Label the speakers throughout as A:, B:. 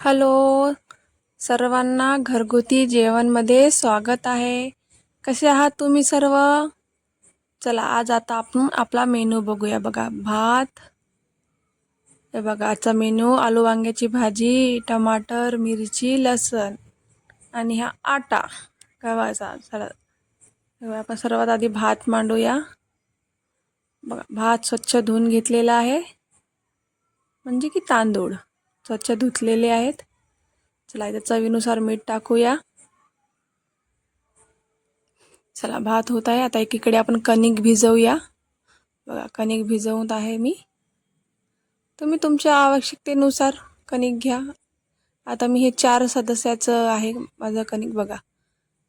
A: Hello सर्वांना घरगुती जेवणमध्ये स्वागत आहे. कसे आहात तुम्ही सर्व? चला आज आता आपण आपला मेनू बघूया. बघा भात. हे बघा आजचा मेनू आलू वांग्याची भाजी टमाटर मिरची लसण आणि हा आटा. गव्हाचा सर आपण सर्वात आधी भात मांडूया. बघा भात स्वच्छ धुवून घेतलेला आहे. म्हणजे की तांदूळ. स्वच्छ धुतलेले आहेत. चला इथे चवीनुसार मीठ टाकूया. चला भात होत आहे. आता एकीकडे आपण कणिक भिजवूया. बघा कणिक भिजवत आहे मी. तुम्ही तुमच्या आवश्यकतेनुसार कणिक घ्या. आता मी हे चार सदस्याचं आहे माझं कणिक बघा.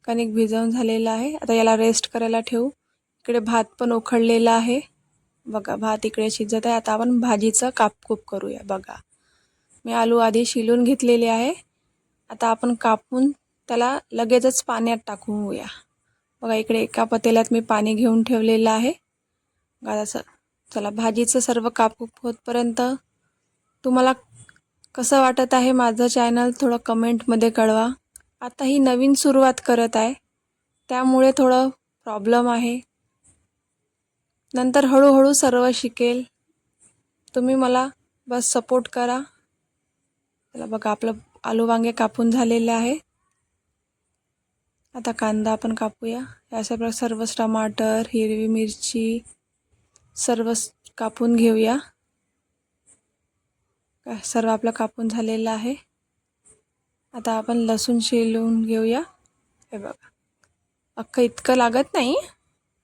A: कणिक भिजवून झालेलं आहे. आता याला रेस्ट करायला ठेवू. इकडे भात पण उखडलेला आहे. बघा भात इकडे शिजत आहे. आता आपण भाजीचं कापकूप करूया. बघा. मी आलू आधी शिलून घेतलेले आहे. आता आपण कापून त्याला लगेचच पाण्यात टाकूया बघा इकडे एका पतेल्यात मी पाणी घेऊन ठेवलेलं आहे. बघा चला भाजीचं सर्व कापूप होतपर्यंत तुम्हाला कसं वाटत आहे माझं चॅनल थोडं कमेंटमध्ये कळवा. आता ही नवीन सुरुवात करत आहे. त्यामुळे थोडं प्रॉब्लेम आहे. नंतर हळूहळू सर्व शिकेल. तुम्ही मला बस सपोर्ट करा. चला बघा आपलं आलू वांगे कापून झालेले आहे. आता कांदा आपण कापूया. अशा प्रकारे सर्वच टमाटर हिरवी मिरची सर्व कापून घेऊया. काय सर्व आपलं कापून झालेलं आहे. आता आपण लसूण शिलून घेऊया. हे बघा. अख्खं इतकं लागत नाही.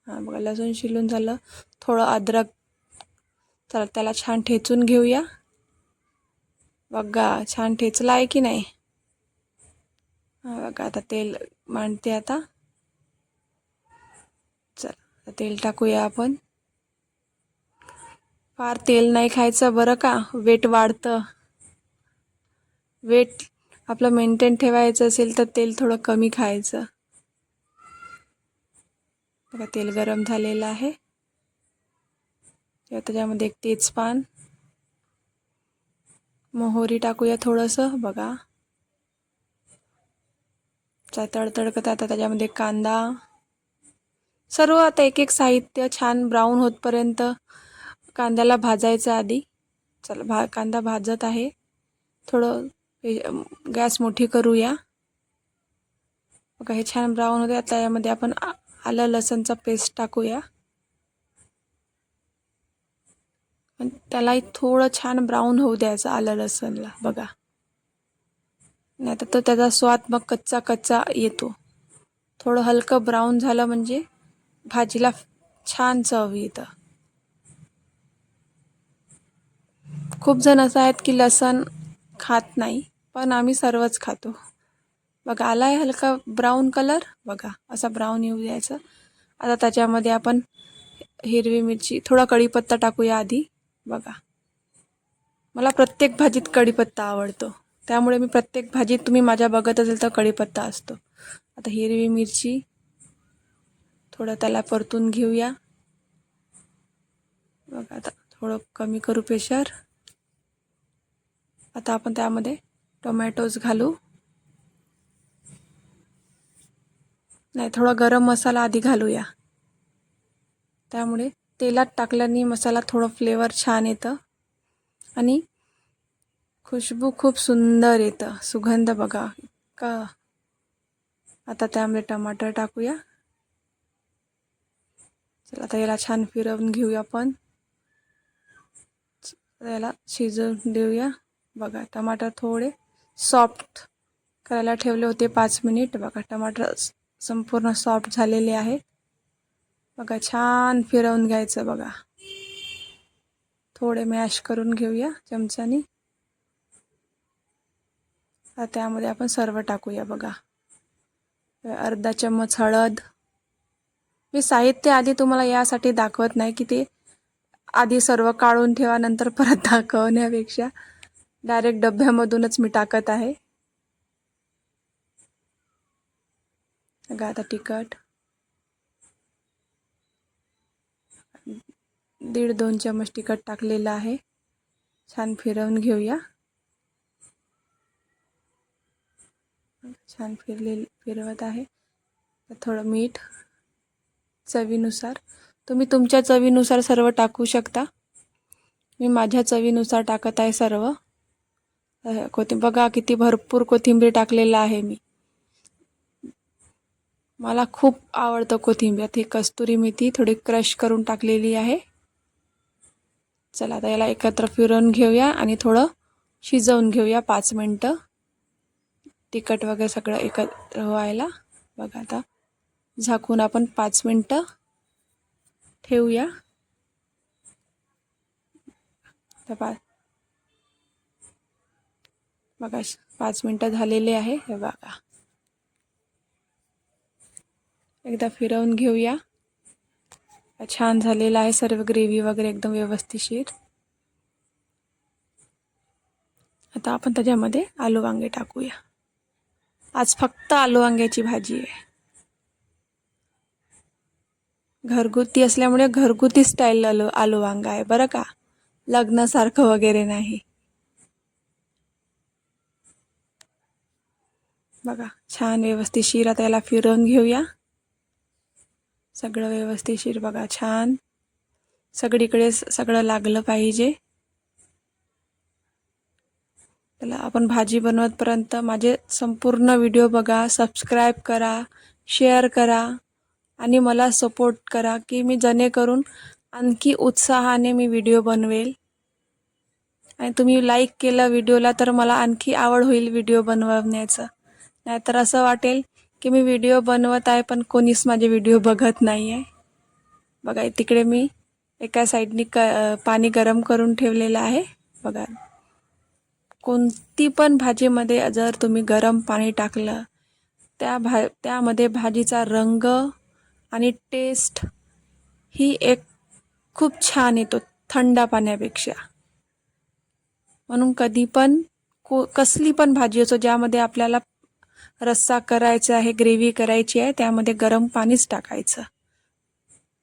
A: हां बघा लसूण शिलून झालं. थोडं अद्रक चला त्याला छान ठेचून घेऊया. बघा छान ठेचला आहे की नाही? हा बघा आता तेल मांडते आता. चला तेल टाकूया आपण. फार तेल नाही खायचं बरं का? वेट वाढतं. वेट आपलं मेंटेन ठेवायचं असेल तर तेल थोडं कमी खायचं. बघा तेल गरम झालेलं आहे. त्याच्यामध्ये एक तेजपान. मोहरी टाकूया थोडंसं. बघा. तडतडकत आता त्याच्यामध्ये कांदा. सर्व आता एक एक साहित्य छान ब्राऊन होतपर्यंत कांद्याला भाजायचं आधी. चला भा कांदा भाजत आहे. थोडं गॅस मोठी करूया. बघा हे छान ब्राऊन होते आता यामध्ये आपण आलं लसणचा पेस्ट टाकूया. त्यालाही थोडं छान ब्राऊन होऊ द्यायचं आलं लसणला बघा. नाही तर तो त्याचा स्वाद मग कच्चा कच्चा येतो. थोडं हलकं ब्राऊन झालं म्हणजे भाजीला छान चव येतं. खूप जण असं आहेत की लसण खात नाही पण आम्ही सर्वच खातो. बघा आला आहे हलका ब्राऊन कलर बघा असा ब्राऊन येऊ द्यायचं. आता त्याच्यामध्ये आपण हिरवी मिरची थोडा कढीपत्ता टाकूया आधी. बघा. मला प्रत्येक भाजीत कढीपत्ता आवडतो. त्यामुळे मी प्रत्येक भाजीत तुम्ही माझ्या बघत असेल तर कढीपत्ता असतो. आता हिरवी मिरची थोडं त्याला परतून घेऊया. बघा आता थोडं कमी करू प्रेशर. आता आपण त्यामध्ये टोमॅटोज घालू. नाही थोडा गरम मसाला आधी घालूया. त्यामुळे तेलात टाकल्याने मसाला थोडं फ्लेवर छान येतं. आणि खुशबू खूप सुंदर येतं. सुगंध बघा. का आता त्यामध्ये टमाटर टाकूया. चला आता याला छान फिरवून घेऊया आपण. याला शिजवून देऊया. बघा टमाटर थोडे सॉफ्ट करायला ठेवले होते पाच मिनिट बघा टमाटर संपूर्ण सॉफ्ट झालेले आहे बघा छान फिरवून घ्यायचं बघा. थोडे मॅश करून घेऊया चमच्यानी. त्यामध्ये आपण सर्व टाकूया बघा. अर्धा चम्मच हळद. मी साहित्य आधी तुम्हाला यासाठी दाखवत नाही की ते आधी सर्व काढून ठेवा नंतर परत दाखवण्यापेक्षा. डायरेक्ट डब्यामधूनच मी टाकत आहे. बघा आता तिखट. दीड दोन चमच तिखट टाकलेलं आहे. छान फिरवून घेऊया. छान फिरले फिरवत आहे. थोडं मीठ चवीनुसार. तुम्ही तुमच्या चवीनुसार सर्व टाकू शकता. मी माझ्या चवीनुसार टाकत आहे सर्व. कोथिंब बघा किती भरपूर कोथिंबीर टाकलेलं आहे मी. मला खूप आवडतं कोथिंबीर. ही कस्तुरी मेथी थोडी क्रश करून टाकलेली आहे. चला आता याला एकत्र फिरवून घेऊया आणि थोडं शिजवून घेऊया पाच मिनटं. तिखट वगैरे सगळं एकत्र व्हायला. बघा आता झाकून आपण पाच मिनटं ठेवूया. तर पा बघा पाच मिनटं झालेले आहे. हे बघा. एकदा फिरवून घेऊया. छान झालेला आहे. सर्व ग्रेव्ही वगैरे एकदम व्यवस्थिशीर. आता आपण त्याच्यामध्ये आलू वांगे टाकूया. आज फक्त आलू वांग्याची भाजी आहे. घरगुती असल्यामुळे घरगुती स्टाईल आलू आलू वांगा आहे. बरं का? लग्नासारखं वगैरे नाही. बघा छान व्यवस्थित आता याला फिरवून घेऊया. सगळं व्यवस्थिशीर बघा छान. सगळीकडे सगळं लागलं पाहिजे. त्याला आपण भाजी बनवतपर्यंत माझे संपूर्ण व्हिडिओ बघा सबस्क्राईब करा शेअर करा आणि मला सपोर्ट करा की मी जेणेकरून आणखी उत्साहाने मी व्हिडिओ बनवेल. आणि तुम्ही लाईक केलं व्हिडिओला तर मला आणखी आवड होईल व्हिडिओ बनवण्याचं. नाहीतर असं वाटेल की मी व्हिडिओ बनवत आहे पण कोणीच माझे व्हिडिओ बघत नाही आहे बघा तिकडे मी एका साईडनी क पाणी गरम करून ठेवलेलं आहे. बघा कोणती पण भाजीमध्ये जर तुम्ही गरम पाणी टाकलं त्या भा त्यामध्ये भाजीचा रंग आणि टेस्ट ही एक खूप छान येतो थंड पाण्यापेक्षा. म्हणून कधी पण को कसली पण भाजी असो ज्यामध्ये आपल्याला रस्सा करायचा आहे ग्रेव्ही करायची आहे त्यामध्ये गरम पाणीच टाकायचं.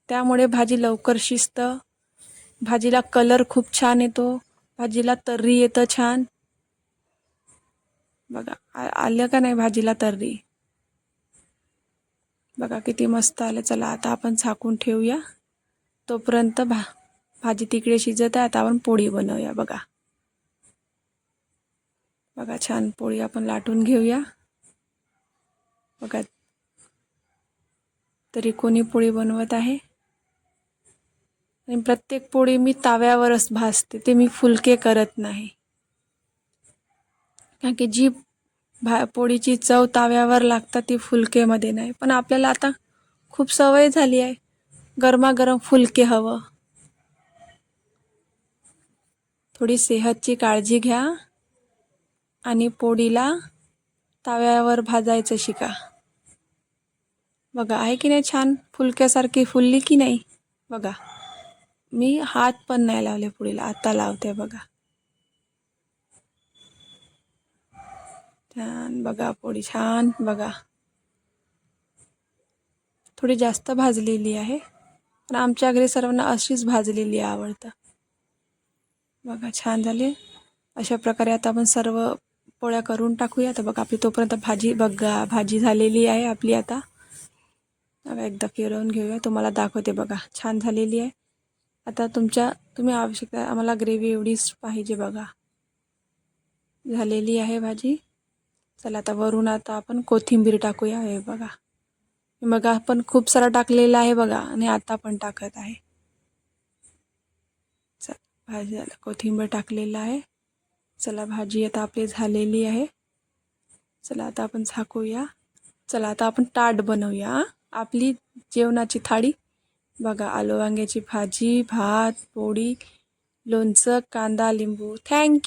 A: त्यामुळे भाजी लवकर शिजतं. भाजीला कलर खूप छान येतो. भाजीला तर्री येतं छान. बघा आलं का नाही भाजीला तर्री? बघा किती मस्त आलं. चला आता आपण झाकून ठेवूया. तोपर्यंत भा भाजी तिकडे शिजत आहे. आता आपण पोळी बनवूया. बघा. बघा छान पोळी आपण लाटून घेऊया. बघा. तरी कोणी पोळी बनवत आहे? आणि प्रत्येक पोळी मी ताव्यावरच भाजते ते मी फुलके करत नाही. कारण की जी भा पोळीची चव ताव्यावर लागतात ती फुलकेमध्ये नाही. पण आपल्याला आता खूप सवय झाली आहे गरमागरम फुलके हवं. थोडी सेहतची काळजी घ्या आणि पोळीला ताव्यावर भाजायचं शिका. बघा आहे की नाही छान? फुलक्यासारखी फुलली की नाही? बघा मी हात पण नाही लावले पुढील आता लावते बघा. छान बघा पोळी छान बघा. थोडी जास्त भाजलेली आहे पण आमच्या घरी सर्वांना अशीच भाजलेली आवडतं. बघा छान झाले. अशा प्रकारे आता आपण सर्व पोळ्या करून टाकूया. तर बघा आपली तोपर्यंत भाजी बघा भाजी झालेली आहे आपली आता. एकदा फिरवून घेऊया. तुम्हाला दाखवते बघा छान झालेली आहे. आता तुमच्या तुम्ही आवश्यकता आम्हाला ग्रेव्ही एवढीच पाहिजे बघा. झालेली आहे भाजी. चला आता वरून आता आपण कोथिंबीर टाकूया. हे बघा. मग आपण खूप सारा टाकलेला आहे बघा आणि आता पण टाकत आहे. चल भाजी झालं कोथिंबीर टाकलेलं आहे. चला भाजी आता आपली झालेली आहे. चला आता आपण झाकूया. चला आता आपण ताट बनवूया. आपली जेवणाची थाळी. बघा आलू वांग्याची भाजी भात पोळी लोणचं कांदा लिंबू. थँक्यू